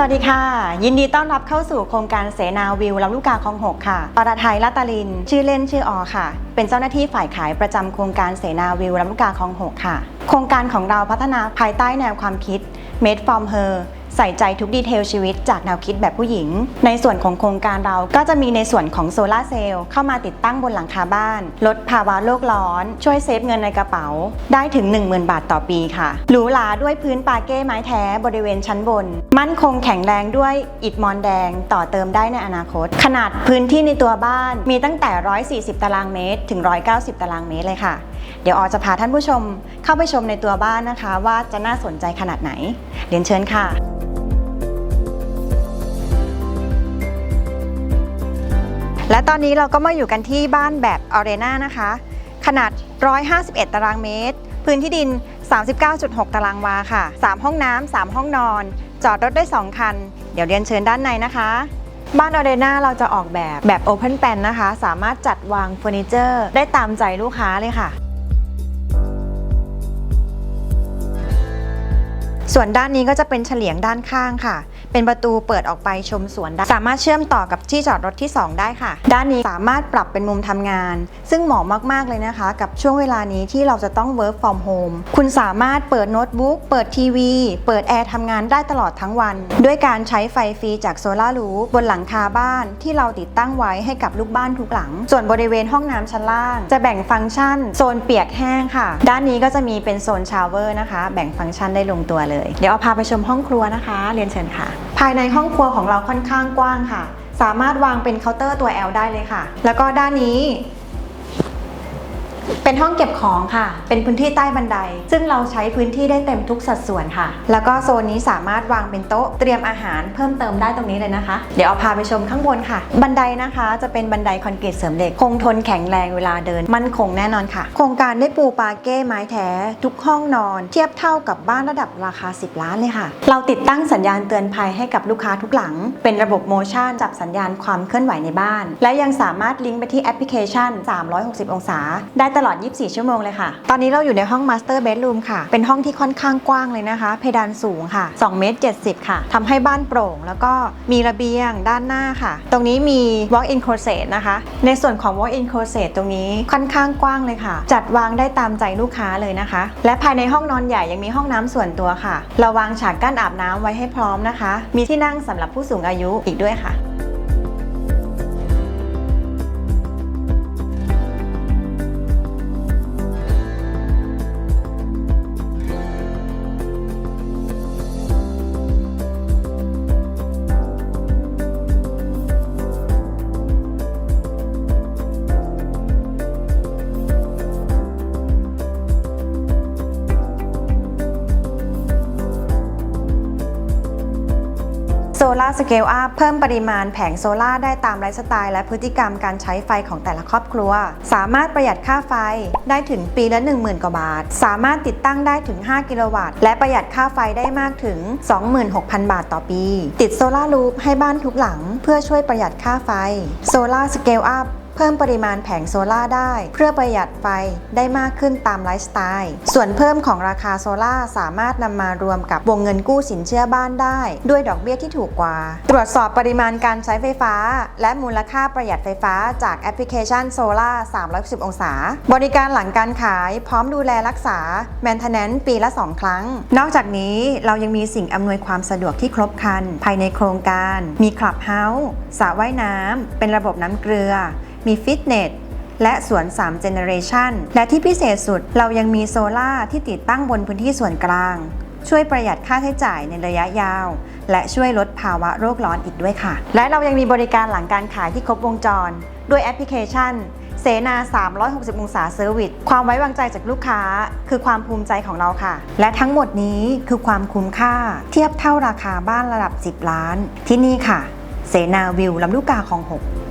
สวัสดีค่ะ ยินดีต้อนรับเข้าสู่โครงการเสนาวิวลำลูกกาคลองหกค่ะอรไทยรัตตลิน ชื่อเล่นชื่ออค่ะ เป็นเจ้าหน้าที่ฝ่ายขายประจำโครงการเสนาวิวลำลูกกาคลองหกค่ะ โครงการของเราพัฒนาภายใต้แนวความคิด Made from her ใส่ใจทุกดีเทลชีวิตจากแนวคิดแบบผู้หญิง ในส่วนของโครงการเราก็จะมีในส่วนของโซลาร์เซลล์เข้ามาติดตั้งบนหลังคาบ้าน ลดภาวะโลกร้อน ช่วยเซฟเงินในกระเป๋า ได้ถึง 10,000 บาทต่อปีค่ะ หรูหราด้วยพื้นปาเก้ไม้แท้บริเวณชั้นบน มั่นคงแข็งแรงด้วยอิฐมอนแดงต่อเติมได้ในอนาคต ขนาดพื้นที่ในตัวบ้านมีตั้งแต่ 140 ตารางเมตร ถึง 190 ตารางเมตรเลยค่ะ เดี๋ยวออจะพาท่านผู้ชมเข้าไปชมในตัวบ้านนะคะ ว่าจะน่าสนใจขนาดไหน เรียนเชิญค่ะ และตอนนี้เราก็มาอยู่กันที่บ้านแบบออเรนานะคะ ขนาด 151 ตารางเมตร พื้นที่ดิน 39.6 ตารางวาค่ะ 3 ห้องน้ำ3ห้องนอน จอดรถได้ 2 คัน เดี๋ยวเรียนเชิญด้านในนะคะบ้านออเรนาเราจะออกแบบแบบ Open Plan นะคะ สามารถจัดวางเฟอร์นิเจอร์ได้ตามใจลูกค้าเลยค่ะ ส่วนด้านนี้ก็จะเป็นเฉลียงด้านข้างค่ะ เป็นประตูเปิดออกไปชมสวนได้ สามารถเชื่อมต่อกับที่จอดรถที่ 2 ได้ค่ะ ด้านนี้สามารถปรับเป็นมุมทำงาน ซึ่งเหมาะมาก ๆ เลยนะคะ กับช่วงเวลานี้ที่เราจะต้อง work from home คุณสามารถเปิดโน้ตบุ๊กเปิดทีวี เปิดแอร์ทำงานได้ตลอดทั้งวัน ด้วยการใช้ไฟฟรีจากโซลารูบนหลังคาบ้านที่เราติดตั้งไว้ให้กับลูกบ้านทุกหลัง ส่วนบริเวณห้องน้ำชั้นล่าง จะแบ่งฟังก์ชัน โซนเปียกแห้งค่ะ ด้านนี้ก็จะมีเป็นโซนชาวเวอร์นะคะ แบ่งฟังก์ชันได้ลงตัวเลย เดี๋ยวเอาพาไปชมห้องครัวนะคะ เรียนเชิญค่ะ ภายในห้องครัวของเราค่อนข้างกว้างค่ะ สามารถวางเป็นเคาน์เตอร์ตัว L ได้เลยค่ะ แล้วก็ด้านนี้ เป็นห้องเก็บของค่ะ เป็นพื้นที่ใต้บันได ซึ่งเราใช้พื้นที่ได้เต็มทุกสัดส่วนค่ะ แล้วก็โซนนี้สามารถวางเป็นโต๊ะเตรียมอาหารเพิ่มเติมได้ตรงนี้เลยนะคะ เดี๋ยวเอาพาไปชมข้างบนค่ะ บันไดนะคะจะเป็นบันไดคอนกรีตเสริมเหล็ก คงทนแข็งแรงเวลาเดิน มั่นคงแน่นอนค่ะ โครงการได้ปูปาเก้ไม้แท้ ทุกห้องนอน เทียบเท่ากับบ้านระดับราคา 10 ล้านเลยค่ะ เราติดตั้งสัญญาณเตือนภัยให้กับลูกค้าทุกหลัง เป็นระบบโมชั่นจับสัญญาณความเคลื่อนไหวในบ้าน และยังสามารถลิงก์ไปที่แอปพลิเคชัน 360 องศา ได้ตลอด 24 ชั่วโมงเลยค่ะ ตอนนี้เราอยู่ในห้อง Master Bedroom ค่ะ เป็นห้องที่ค่อนข้างกว้างเลยนะคะ เพดานสูงค่ะ2เมตร70 ค่ะทำให้บ้านโปร่ง แล้วก็มีระเบียงด้านหน้าค่ะ ตรงนี้มี Walk-in closet นะคะ ในส่วนของ Walk-in closet ตรงนี้ค่อนข้างกว้างเลยค่ะ จัดวางได้ตามใจลูกค้าเลยนะคะ และภายในห้องนอนใหญ่ยังมีห้องน้ำส่วนตัวค่ะ เราวางฉากกั้นอาบน้ำไว้ให้พร้อมนะคะ มีที่นั่งสำหรับผู้สูงอายุอีกด้วยค่ะ โซลาร์สเกลอัพเพิ่มปริมาณแผงโซลาร์ได้ตามไลฟ์สไตล์และพฤติกรรมการใช้ไฟของแต่ละครอบครัว สามารถประหยัดค่าไฟได้ถึงปีละ 10,000 กว่าบาท สามารถติดตั้งได้ถึง 5 กิโลวัตต์ และประหยัดค่าไฟได้มากถึง 26,000 บาทต่อปี ติดโซลาร์ลูปให้บ้านทุกหลัง เพื่อช่วยประหยัดค่าไฟโซลาร์สเกลอัพ เพิ่มปริมาณแผงโซล่าได้ เพื่อประหยัดไฟได้มากขึ้นตามไลฟ์สไตล์ส่วนเพิ่มของราคาโซล่าสามารถนำมารวมกับวงเงินกู้สินเชื่อบ้านได้ ด้วยดอกเบี้ยที่ถูกกว่า ตรวจสอบปริมาณการใช้ไฟฟ้า และมูลค่าประหยัดไฟฟ้าจากแอปพลิเคชันโซล่า310องศา บริการหลังการขายพร้อมดูแลรักษา maintenance ปีละ 2 ครั้ง นอกจากนี้เรายังมีสิ่งอำนวยความสะดวกที่ครบครัน ภายในโครงการ มีคลับเฮาส์สระว่ายน้ำเป็นระบบน้ำเกลือมีฟิตเนสและสวน3 Generation และที่พิเศษสุดเรายังมีโซล่าที่ติดตั้งบนพื้นที่ส่วนกลาง ช่วยประหยัดค่าใช้จ่ายในระยะยาว และช่วยลดภาวะโรคร้อนอีกด้วยค่ะ และเรายังมีบริการหลังการขายที่ครบวงจร ด้วยแอปพลิเคชันเสนา 360 องศาเซอร์วิส ความไว้วางใจจากลูกค้า คือความภูมิใจของเราค่ะ และทั้งหมดนี้คือความคุ้มค่า เทียบเท่าราคาบ้านระดับ 10 ล้าน ที่นี่ค่ะ เสนาวิวลำลูกกาของ 6